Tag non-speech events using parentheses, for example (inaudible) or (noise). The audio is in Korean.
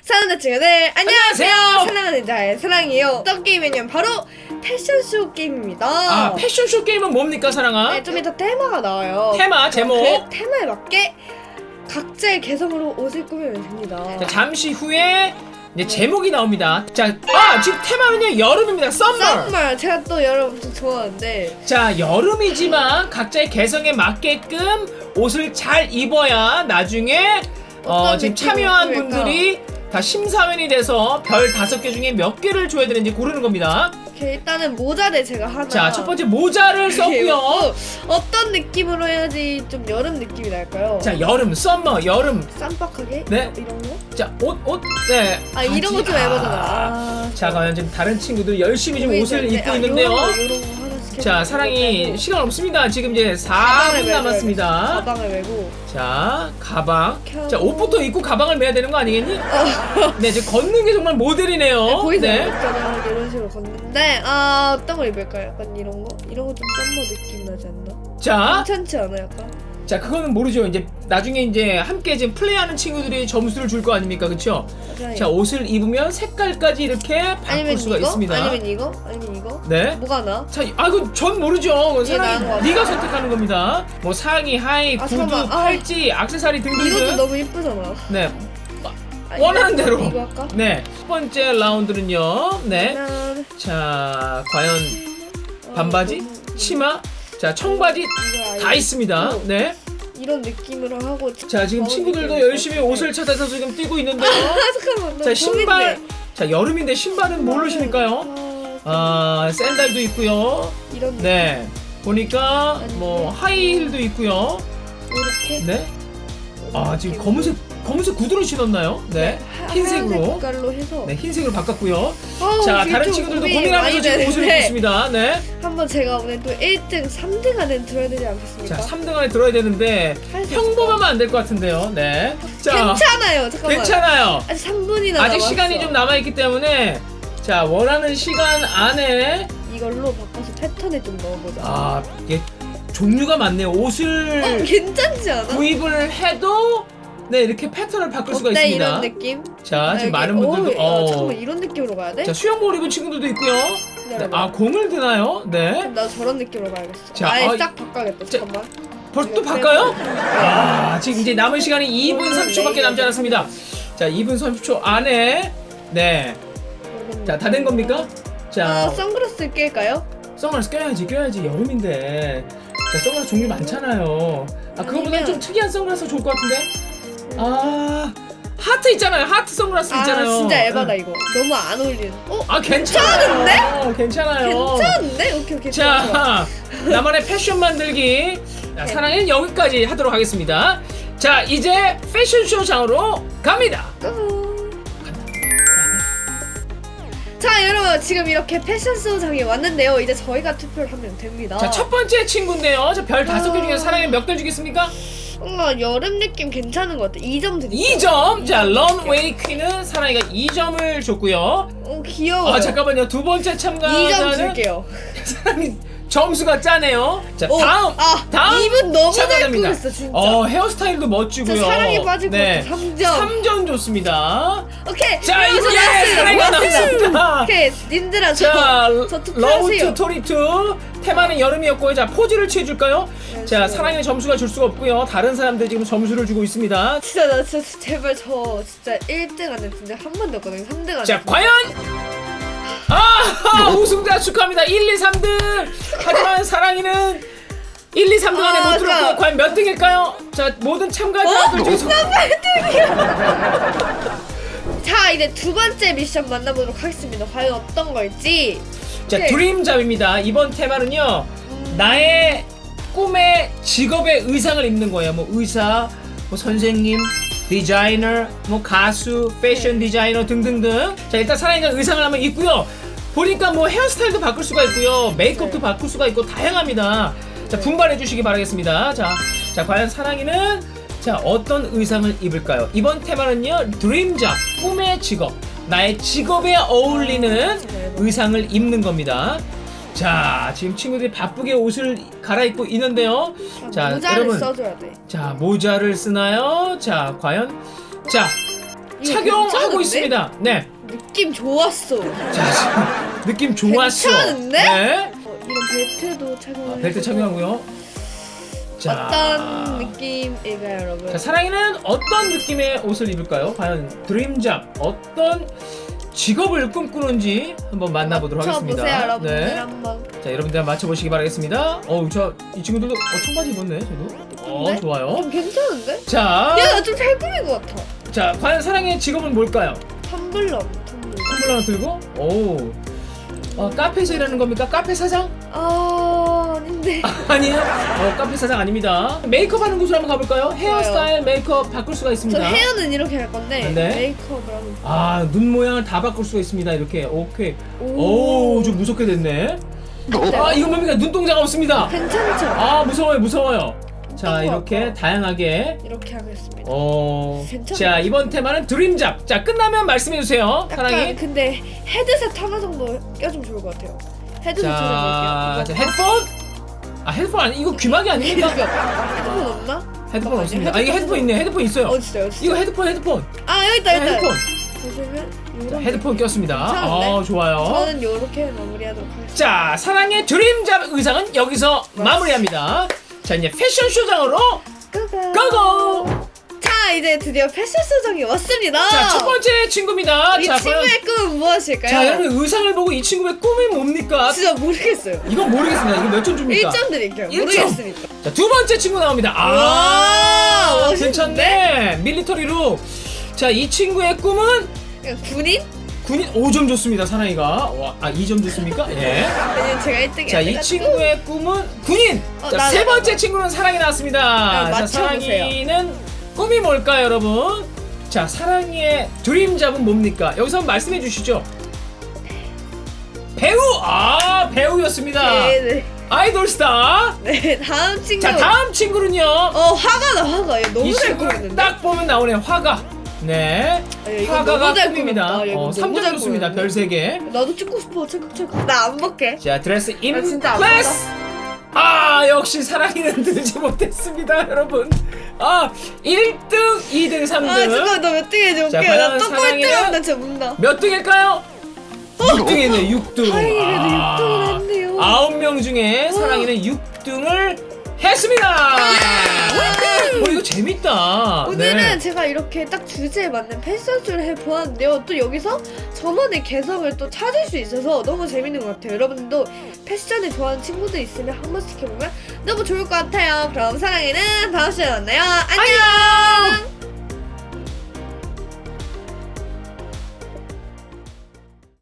사랑하는 친구들 안녕하세요. 안녕하세요. 사랑하는 자의 사랑이에요. 어떤 게임이냐면 바로 패션쇼 게임입니다. 아 패션쇼 게임은 뭡니까 사랑아? 네, 좀 이따 테마가 나와요. 테마 제목 그 테마에 맞게 각자의 개성으로 옷을 꾸미면 됩니다. 자, 잠시 후에 이제 제목이 나옵니다. 자 아 지금 테마는요 여름입니다. 썸머 썸머 제가 또 여러분 엄청 좋아하는데. 자 여름이지만 각자의 개성에 맞게끔 옷을 잘 입어야 나중에 어, 어떤 지금 참여한? 분들이 다 심사위원이 돼서 별 다섯 개 중에 몇 개를 줘야 되는지 고르는 겁니다 이렇게 일단은 모자를 제가 하나 자 첫 번째 모자를 이렇게 썼고요 입고 어떤 느낌으로 해야지 좀 여름 느낌이 날까요? 자 여름 썸머 여름 쌈박하게? 네. 이런 거? 자 옷 옷 네 아 이런 거좀 해보잖아. 아, 자 과연 지금 다른 친구들 열심히 지금 옷을 보이는데, 입고 아, 있는데요 요런 거, 자 사랑이 시간 없습니다 지금 이제 가방을 4분 메고 남았습니다 가방을 메고 자 가방 켜- 자 옷부터 입고 가방을 메야 되는 거 아니겠니? 네 지금 걷는 게 정말 모델이네요 네, 보이세요? 네. 그냥 이런 식으로 걷는데 아 어떤 걸 입을까요? 약간 이런 거? 이런 거 좀 썸머 느낌 나지 않나? 자, 괜찮지 않아 약간? 자 그거는 모르죠 이제 나중에 이제 함께 지금 플레이하는 친구들이 점수를 줄 거 아닙니까 그쵸? 맞아요. 자 옷을 입으면 색깔까지 이렇게 바꿀 아니면 수가 이거? 있습니다 아니면 이거? 아니면 이거? 네 뭐가 나? 자, 아, 그전 모르죠. 그건 나은 것 사람이 같아. 네가 선택하는 겁니다. 뭐 상의, 하의, 아, 구두, 잠깐만. 아. 팔찌, 액세서리 이것도 등등등. 너무 예쁘잖아. 네, 아, 원하는 이거- 대로. 이거 할까? 네. 첫 번째 라운드는요. 네. 하나, 자, 과연 어, 반바지, 너무- 치마, 자 청바지 다 있습니다. 어. 네. 이런 느낌으로 하고 자, 지금 어, 친구들도 열심히. 옷을 찾아서 지금 뛰고 있는데요. 아 (laughs) 잠깐만 나 자, 신발. 고민돼. 자, 여름인데 신발은 뭘로 신을까요? 아, 아, 샌들도 있고요. 이런 네. 보니까 뭐 하이힐도 있고요. 이렇게 네. 아 지금 검은색 검은색 구두를 신었나요? 네, 하- 흰색으로. 색깔로 해서 네 흰색으로 바꿨고요. 아우, 자 다른 좀 친구들도 고민이 고민하면서 많이 지금 옷을 입고 되는데 있습니다. 네. 한번 제가 오늘 또 1등, 3등 안에 들어야 되지 않겠습니까? 자 3등 안에 들어야 되는데 할수 평범하면 안 될 것 같은데요. 네. 자 괜찮아요. 잠깐만. 괜찮아요. 아직 3분이나 아직 시간이 좀 남아 있기 때문에 자 원하는 시간 안에 이걸로 바꿔서 패턴을 좀 넣어보자. 아 이게 종류가 많네요. 옷을 어, 괜찮지 않아? 구입을 해도 네 이렇게 패턴을 바꿀 수가 어때 있습니다. 이런 느낌? 자 지금 여기- 많은 분들도 어, 어. 잠깐만 이런 느낌으로 가야 돼? 자 수영복 입은 친구들도 있고요. 네, 기다려봐. 아 공을 드나요? 네. 그럼 나 저런 느낌으로 가야겠어. 자, 아예 아, 싹 바꿔야겠다. 자, 잠깐만. 벌써 또 바꿔요? 아 지금 이제 남은 시간이 2분 이거는 30초밖에 남지 않았습니다. 자 2분 30초 안에 네. 이런 자다 된 겁니까? 아, 자 선글라스 낄까요? 선글라스 껴야지 껴야지 여름인데. 자 선글라스 종류 많잖아요. 아 그거보다 아니면- 좀 특이한 선글라스 좋을 것 같은데. 아 하트 있잖아요. 하트 선글라스 아, 있잖아요. 진짜 에바다 네. 이거. 너무 안 어울리는. 어? 아 괜찮아요. 괜찮아요. 괜찮은데? 오케이 오케이. 좋아, 좋아. 자, (laughs) 나만의 패션 만들기. 자, 사랑은 여기까지 하도록 하겠습니다. 자, 이제 패션쇼 장으로 갑니다. 끄. 자 여러분 지금 이렇게 패션쇼장에 왔는데요 이제 저희가 투표를 하면 됩니다 자, 첫 번째 친구인데요. 자, 별 다섯 개 중에 아. 사랑에 몇 개 주겠습니까? 뭔가 여름 느낌 괜찮은 것 같아 2점 드릴게요 2점. 자, 런웨이 퀸은 사랑이가 2점을 줬고요. 어 귀여워 아, 잠깐만요. 두 번째 2점 참가자는 줄게요 (laughs) 사랑이 점수가 짜네요. 자, 어, 다음. 아 다음 이분 너무 잘 참가자입니다. 꾸몄어 진짜 어, 헤어스타일도 멋지고요. 저 사랑에 빠질 것 네. 같아 3점 3점 좋습니다. 오케이 자, 이제 고맙습니다. 나왔습니다. 오케이 님들아 자, 저, 투표하세요 투토리2 테마는 여름이었고요. 자, 포즈를 취해줄까요? 자, 좋아요. 사랑의 점수가 줄 수가 없고요. 다른 사람들 지금 점수를 주고 있습니다. 진짜 나 진짜 제발 저 진짜 1등 안에 진짜 한 번도 없거든요 3등 안에 자, 과연 아, 우승자 축하합니다. 1, 2, 3등. 하지만 사랑이는 1, 2, 3등 안에 아, 못 들었고 자. 과연 몇 등일까요? 자, 모든 참가자들 어? 중에서 (laughs) 자 이제 두 번째 미션 만나보도록 하겠습니다 과연 어떤 걸지 자, 네. 드림잡입니다. 이번 테마는요. 음. 나의 꿈의 직업의 의상을 입는 거예요. 뭐 의사, 뭐 선생님, 디자이너, 뭐 가수, 패션 네. 디자이너 등등등. 자 일단 사랑이가 의상을 한번 입고요. 보니까 뭐 헤어스타일도 바꿀 수가 있고요, 메이크업도 네. 바꿀 수가 있고 다양합니다. 자 분발해 주시기 바라겠습니다. 자, 자 과연 사랑이는 자 어떤 의상을 입을까요? 이번 테마는요 드림잡 꿈의 직업 나의 직업에 어울리는 의상을 입는 겁니다. 자, 지금 친구들이 바쁘게 옷을 갈아입고 있는데요. 자, 모자를 여러분. 써줘야 돼. 자, 모자를 쓰나요? 자, 과연 자, 이거 착용하고 괜찮은데? 있습니다. 네. 느낌 좋았어. 자, 느낌 좋았어. 괜찮은데? 네. 어, 이런 벨트도 착용. 아, 벨트 착용하고요. 자, 어떤 느낌일까요, 여러분? 자, 사랑이는 어떤 느낌의 옷을 입을까요? 과연 드림잡 어떤 직업을 꿈꾸는지 한번 만나보도록 하겠습니다. 보세요, 여러분들 네. 한번. 자, 여러분들 한번 맞춰보시기 바라겠습니다. 어우, 저 이 친구들도 어, 청바지 입었네, 저도. 어, 네? 좋아요. 좀 괜찮은데? 자, 야, 나 좀 잘 꾸민 것 같아. 자, 과연 사랑의 직업은 뭘까요? 텀블러, 텀블러. 텀블러 하나 들고, 오, 어, 카페에서 일하는 겁니까? 카페 사장? 아, 아닌데. 아니에요? 어, 카페 사장 아닙니다. 메이크업 하는 곳으로 한번 가볼까요? 헤어스타일, 메이크업 바꿀 수가 저 있습니다. 헤어는 이렇게 할 건데 네. 메이크업을 하면 아, 눈 모양을 다 바꿀 수가 있습니다. 이렇게. 오케이. 오, 좀 무섭게 됐네. 아, 이건 뭡니까? 눈동자가 없습니다. 괜찮죠? 아, 무서워요, 무서워요. 자, 이렇게. 다양하게. 이렇게 하겠습니다. 어. 괜찮아요. 자, 이번 테마는 드림잡. 자, 끝나면 말씀해 주세요. 약간 사랑이. 근데 헤드셋 하나 정도 껴주면 좋을 것 같아요. 헤드셋 자, 찾아볼게요. 자, 헤드폰? 아, 헤드폰 아니, 이거 귀마개 아닙니까? (laughs) 헤드폰 없나? 헤드폰 없습니다. 아, 이게 헤드폰 있네. 헤드폰 있어요. 어 진짜요? 진짜. 이거 헤드폰, 헤드폰. 아 여기 있다 여기 있다. 헤드폰. 보시면 자, 요런 헤드폰 꼈습니다. 괜찮은데? 어, 좋아요. 저는 요렇게 마무리하도록 하겠습니다. 자, 사랑의 드림잡 의상은 여기서 마무리합니다. 자, 이제 패션쇼장으로 고고. 고고! 자 이제 드디어 패션 소정이 왔습니다. 자, 첫 번째 친구입니다. 이 자, 친구의 꿈 은 무엇일까요? 자, 여러분 의상을 보고 이 친구의 꿈이 뭡니까? 진짜 모르겠어요. 이건 모르겠습니다. 이거 몇 점 줍니까? 1점 드릴게요. 일 점. 모르겠으니까. 자, 두 번째 친구 나옵니다. 와, 아? 괜찮네. 밀리터리로. 자, 이 친구의 꿈은 그냥 군인? 군인 5점 줬습니다. 사랑이가. 와, 아, 2점 줬습니까? 예. 왜냐면 제가 1등이 자, 이 친구의 꿈은 군인. 어, 자, 나, 세 나, 번째 나. 친구는 사랑이 나왔습니다. 네, 자, 맞춰보세요. 사랑이는 꿈이 뭘까요, 여러분? 자, 사랑이의 드림 잡은 뭡니까? 여기서 한번 말씀해 주시죠. 배우! 아, 배우였습니다. 네, 네. 아이돌 스타. 네, 다음 친구. 자, 다음 친구는요. 어, 화가다, 화가. 얘 너무 이 잘 친구를 꾸몄는데? 딱 보면 나오네, 화가. 네. 아, 이거 화가가 너무 잘 꿈입니다. 꾸몄다. 야, 이거 어, 너무 3점 잘. 꾸몄네. 별 3개. 나도 찍고 싶어, 찍고 싶고. 나안 볼게. 자, 드레스 인 아, 진짜 안 클래스. 아, 역시 사랑이는 (laughs) 들지 못했습니다, 여러분. 아, 1등, 2등, 3등. 아, 잠깐만, 나몇 등 해줄게. 자, 과연 나또 사랑이는- 나 진짜 문다. 몇 등 일까요? 6등이네, 6등. 어? 다행히 그래도 6등을 했네요. 아홉 명 중에 사랑이는 6등을 했습니다. 어, 이거 재밌다. 오늘은 네. 제가 이렇게 딱 주제에 맞는 패션쇼를 해보았는데요. 또 여기서 저만의 개성을 또 찾을 수 있어서 너무 재밌는 것 같아요. 여러분들도 패션을 좋아하는 친구들 있으면 한 번씩 해보면 너무 좋을 것 같아요. 그럼 사랑이는 다음 시간에 만나요. 안녕!